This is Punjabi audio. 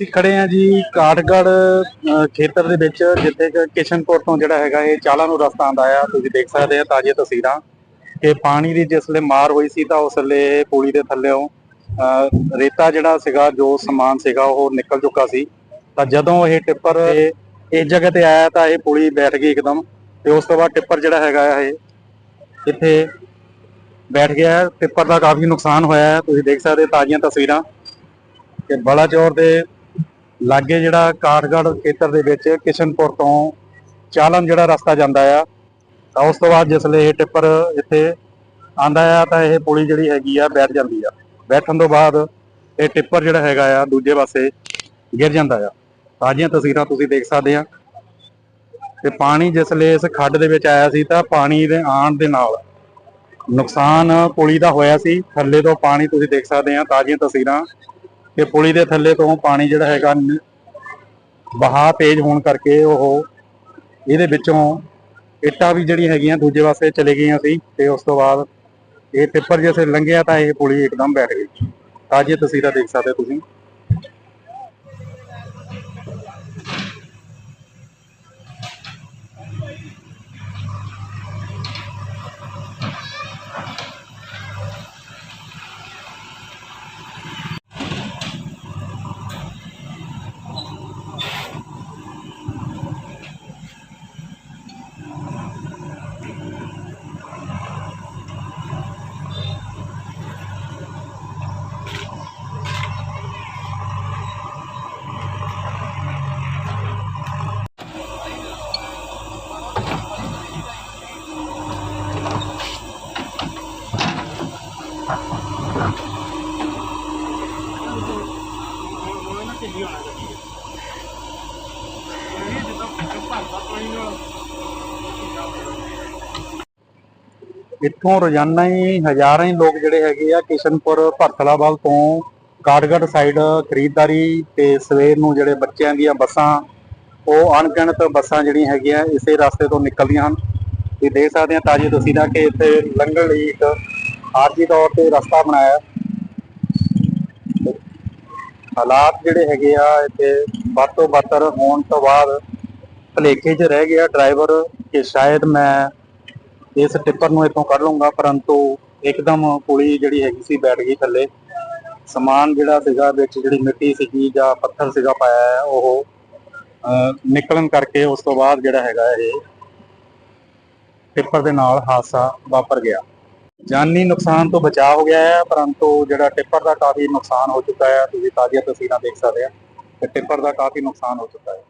ਅਸੀਂ ਖੜੇ ਆ ਜੀ ਕਾਠਗੜ ਖੇਤਰ ਦੇ ਵਿੱਚ, ਜਿੱਥੇ ਕਿ ਕਿਸ਼ਨਪੁਰ ਤੋਂ ਜਿਹੜਾ ਹੈਗਾ ਇਹ ਚਾਲਾਂ ਨੂੰ ਰਸਤਾ ਆਂਦਾ ਆ। ਤੁਸੀਂ ਦੇਖ ਸਕਦੇ ਆ ਤਾਜ਼ੀਆਂ ਤਸਵੀਰਾਂ। ਕਿ ਪਾਣੀ ਦੀ ਜਿਸ ਵੇਲੇ ਮਾਰ ਹੋਈ ਸੀ ਤਾਂ ਉਸ ਵੇਲੇ ਇਹ ਪੁਲੀ ਦੇ ਥੱਲੇੋਂ ਰੇਤਾ ਜਿਹੜਾ ਸੀਗਾ, ਜੋ ਸਮਾਨ ਸੀਗਾ, ਉਹ ਨਿਕਲ ਚੁੱਕਾ ਸੀ। ਤਾਂ ਜਦੋਂ ਇਹ ਟਿੱਪਰ ਇਹ ਇਸ ਜਗ੍ਹਾ ਤੇ ਆਇਆ ਤਾਂ ਇਹ ਪੁਲੀ ਬੈਠ ਗਈ ਇੱਕਦਮ ਤੇ ਉਸ ਤੋਂ ਬਾਅਦ ਟਿੱਪਰ ਜਿਹੜਾ ਹੈਗਾ ਆ ਇਹ ਇੱਥੇ ਬੈਠ ਗਿਆ। ਟਿੱਪਰ ਦਾ ਕਾਫੀ ਨੁਕਸਾਨ ਹੋਇਆ ਹੈ। ਤੁਸੀਂ ਦੇਖ ਸਕਦੇ ਤਾਜ਼ੀਆਂ ਤਸਵੀਰਾਂ। ਕਿ ਬਲਾਚੌਰ ਦੇ ਲਾਗੇ ਜਿਹੜਾ ਕਾਠਗੜ ਖੇਤਰ ਦੇ ਵਿੱਚ ਕਿਸ਼ਨਪੁਰ ਤੋਂ ਚਾਲਨ ਜਿਹੜਾ ਰਸਤਾ ਜਾਂਦਾ ਆ, ਤਾਂ ਉਸ ਤੋਂ ਬਾਅਦ ਜਿਸਲੇ ਇਹ ਟਿੱਪਰ ਇੱਥੇ ਆਂਦਾ ਆ, ਤਾਂ ਇਹ ਪੁਲੀ ਜਿਹੜੀ ਹੈਗੀ ਆ ਬੈਠ ਜਾਂਦੀ ਆ। ਬੈਠਣ ਤੋਂ ਬਾਅਦ ਇਹ ਟਿੱਪਰ ਜਿਹੜਾ ਹੈਗਾ ਆ, ਦੂਜੇ ਪਾਸੇ ਗਿਰ ਜਾਂਦਾ ਆ। ਤਾਜ਼ੀਆਂ ਤਸਵੀਰਾਂ ਤੁਸੀਂ ਦੇਖ ਸਕਦੇ ਆ। ਤੇ ਪਾਣੀ ਜਿਸਲੇ ਇਸ ਖੱਡ ਦੇ ਵਿੱਚ ਆਇਆ ਸੀ, ਤਾਂ ਪਾਣੀ ਦੇ ਆਣ ਦੇ ਨਾਲ ਨੁਕਸਾਨ ਪੁਲੀ ਦਾ ਹੋਇਆ ਸੀ। ਥੱਲੇ ਤੋਂ ਪਾਣੀ ਤੁਸੀਂ ਦੇਖ ਸਕਦੇ ਆ, ਤਾਜ਼ੀਆਂ ਤਸਵੀਰਾਂ। ਕਿ ਪੁਲੀ ਦੇ ਥੱਲੇ ਤੋਂ ਪਾਣੀ ਜਿਹੜਾ ਹੈਗਾ ਨ- ਤੇਜ਼ ਹੋਣ ਕਰਕੇ ਉਹ ਇਹਦੇ ਵਿੱਚੋਂ ਇੱਟਾਂ ਵੀ ਜਿਹੜੀਆਂ ਹੈਗੀਆਂ ਦੂਜੇ ਪਾਸੇ ਚਲੇ ਗਈਆਂ ਸੀ ਤੇ ਉਸ ਤੋਂ ਬਾਅਦ ਇਹ ਟਿੱਪਰ ਜਿਵੇਂ ਲੰਘਿਆ ਤਾਂ ਇਹ ਪੁਲੀ ਇੱਕਦਮ ਬੈਠ ਗਈ। ਤਾਜ਼ੀਆਂ ਤਸਵੀਰਾਂ ਦੇਖ ਸਕਦੇ ਹੋ ਤੁਸੀਂ। ਇੱਥੋਂ ਰੋਜ਼ਾਨਾ ਹੀ ਹਜ਼ਾਰਾਂ ਹੀ ਲੋਕ ਜਿਹੜੇ ਹੈਗੇ ਆ ਕਿਸ਼ਨਪੁਰ, ਭਰਥਲਾਵਾਲ ਤੋਂ ਕਾਟਗੜ ਸਾਈਡ ਖਰੀਦਦਾਰੀ ਤੇ ਸਵੇਰ ਨੂੰ ਜਿਹੜੇ ਬੱਚਿਆਂ ਦੀਆਂ ਬੱਸਾਂ, ਉਹ ਅਣਗਿਣਤ ਬੱਸਾਂ ਜਿਹੜੀਆਂ ਹੈਗੀਆਂ ਇਸੇ ਰਸਤੇ ਤੋਂ ਨਿਕਲਦੀਆਂ ਹਨ। ਤੁਸੀਂ ਦੇਖ ਸਕਦੇ ਆ ਤਾਜੀ ਤਸਵੀਰਾਂ ਕਿ ਇੱਥੇ ਲੰਘਣ ਲਈ ਇੱਕ ਆਰਜੀ ਤੌਰ ਤੇ ਰਸਤਾ ਬਣਾਇਆ। ਹਾਲਾਤ ਜਿਹੜੇ ਹੈਗੇ ਆ ਇੱਥੇ ਵੱਧ ਤੋਂ ਬੱਤਰ ਹੋਣ ਤੋਂ ਬਾਅਦ ਭਲੇਖੇ 'ਚ ਰਹਿ ਗਿਆ ਡਰਾਈਵਰ ਕਿ ਸ਼ਾਇਦ ਮੈਂ ਇਸ ਟਿੱਪਰ ਨੂੰ ਇੱਥੋਂ ਕੱਢ ਲੂੰਗਾ ਪਰੰਤੂ ਇੱਕਦਮ ਪੁਲੀ ਜਿਹੜੀ ਹੈਗੀ ਸੀ ਬੈਠ ਗਈ ਥੱਲੇ। ਸਮਾਨ ਜਿਹੜਾ ਸੀਗਾ ਵਿੱਚ ਜਿਹੜੀ ਮਿੱਟੀ ਸੀਗੀ ਜਾਂ ਪੱਥਰ ਸੀਗਾ ਪਾਇਆ ਹੈ, ਉਹ ਨਿਕਲਣ ਕਰਕੇ ਉਸ ਤੋਂ ਬਾਅਦ ਜਿਹੜਾ ਹੈਗਾ ਇਹ ਟਿੱਪਰ ਦੇ ਨਾਲ ਹਾਦਸਾ ਵਾਪਰ ਗਿਆ। ਜਾਨੀ ਨੁਕਸਾਨ ਤੋਂ ਬਚਾਅ ਹੋ ਗਿਆ ਹੈ, ਪਰੰਤੂ ਜਿਹੜਾ ਟਿੱਪਰ ਦਾ ਕਾਫੀ ਨੁਕਸਾਨ ਹੋ ਚੁੱਕਾ ਹੈ, ਤੁਸੀਂ ਤਾਜ਼ੀਆਂ ਤਸਵੀਰਾਂ ਦੇਖ ਸਕਦੇ ਆ ਤੇ ਟਿੱਪਰ ਦਾ ਕਾਫੀ ਨੁਕਸਾਨ ਹੋ ਚੁੱਕਾ ਹੈ।